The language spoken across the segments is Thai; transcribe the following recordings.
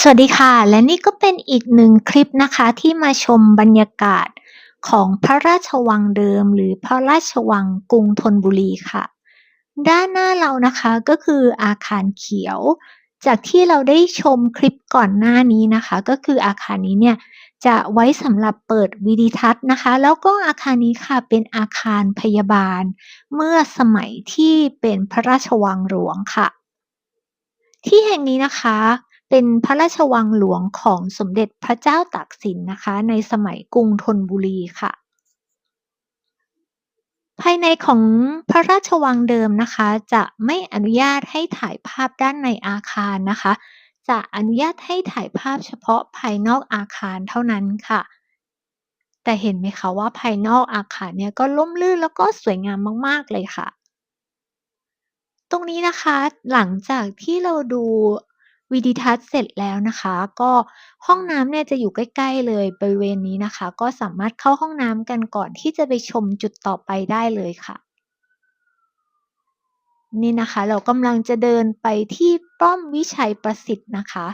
สวัสดีค่ะ และนี่ก็เป็นอีกหนึ่งคลิปนะคะที่มาชมบรรยากาศของพระราชวังเดิม หรือพระราชวังกรุงธนบุรีค่ะ ด้านหน้าเรานะคะก็คืออาคารเขียว จากที่เราได้ชมคลิปก่อนหน้านี้นะคะ ก็คืออาคารนี้เนี่ยจะไว้สำหรับเปิดวิดีทัศน์นะคะ แล้วก็อาคารนี้ค่ะเป็นอาคารพยาบาล เมื่อสมัยที่เป็นพระราชวังหลวงค่ะ ที่แห่งนี้นะคะ เป็นพระราชวังหลวงของสมเด็จพระเจ้าตากสินนะคะ ในสมัยกรุงธนบุรีค่ะ ภายในของพระราชวังเดิมนะคะ จะไม่อนุญาตให้ถ่ายภาพด้านในอาคารนะคะ จะอนุญาตให้ถ่ายภาพเฉพาะภายนอกอาคารเท่านั้นค่ะ แต่เห็นไหมคะว่าภายนอกอาคารเนี่ยก็ร่มรื่นแล้วก็สวยงามมาก ๆ เลยค่ะตรงนี้นะคะหลังจากที่เราดู วิดีทัศน์เสร็จแล้วนะคะ ก็ห้องน้ำเนี่ยจะอยู่ใกล้ ๆ เลยบริเวณนี้นะคะ ก็สามารถเข้าห้องน้ำกันก่อนที่จะไปชมจุดต่อไปได้เลยค่ะ นี่นะคะเรากำลังจะเดินไปที่ป้อมวิชัยประสิทธิ์นะคะ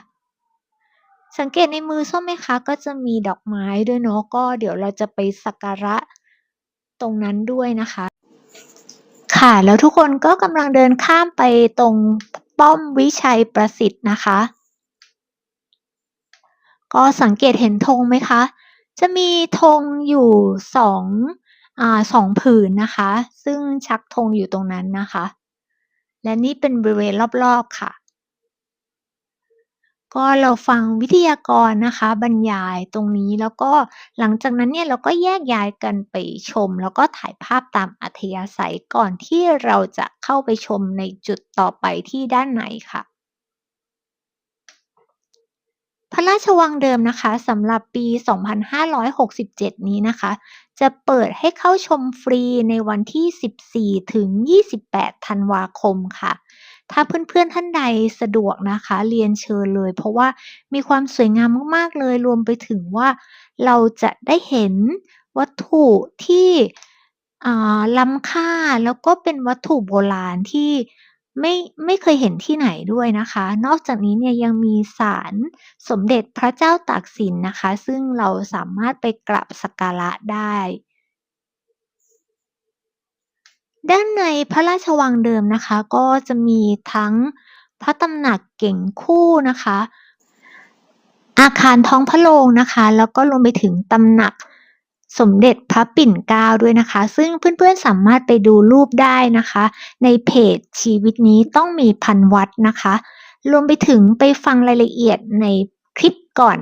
สังเกตในมือส้มไหมคะก็จะมีดอกไม้ด้วยเนาะก็เดี๋ยวเราจะไปสักการะตรงนั้นด้วยนะคะ ค่ะแล้วทุกคนก็กำลังเดินข้ามไปตรง ป้อมวิชัยประสิทธิ์นะคะ ก็สังเกตเห็นธงไหมคะ จะมีธงอยู่สองอ่าสองผืนนะคะ ซึ่งชักธงอยู่ตรงนั้นนะคะ และนี่เป็นบริเวณรอบๆค่ะ ก็เราฟังวิทยากรนะคะ บรรยายตรงนี้แล้วก็หลังจากนั้นเนี่ยเราก็แยกย้ายกันไปชม แล้วก็ถ่ายภาพตามอัธยาศัยก่อนที่เราจะเข้าไปชมในจุดต่อไปที่ด้านในค่ะ พระราชวังเดิมนะคะสำหรับปี 2567 นี้นะคะ จะเปิดให้เข้าชมฟรีในวันที่ 14 ถึง 28 ธันวาคมค่ะ ถ้าเพื่อนๆท่านใดสะดวกนะคะ เรียนเชิญเลย เพราะว่ามีความสวยงามมากๆเลย รวมไปถึงว่าเราจะได้เห็นวัตถุที่ล้ำค่าแล้วก็เป็นวัตถุโบราณที่ไม่ไม่เคยเห็นที่ไหนด้วยนะคะ นอกจากนี้เนี่ยยังมีศาลสมเด็จพระเจ้าตากสินนะคะ ซึ่งเราสามารถไปกราบสักการะได้ ด้านในพระราชวังเดิมนะคะ ก็จะมีทั้งพระตำหนักเก่งคู่นะคะ อาคารท้องพระโรงนะคะ แล้วก็รวมไปถึงตำหนักสมเด็จพระปิ่นเกล้าด้วยนะคะ ซึ่งเพื่อนๆสามารถไปดูรูปได้นะคะ ในเพจชีวิตนี้ต้องมีพันวัดนะคะ รวมไปถึงไปฟังรายละเอียดในคลิปก่อน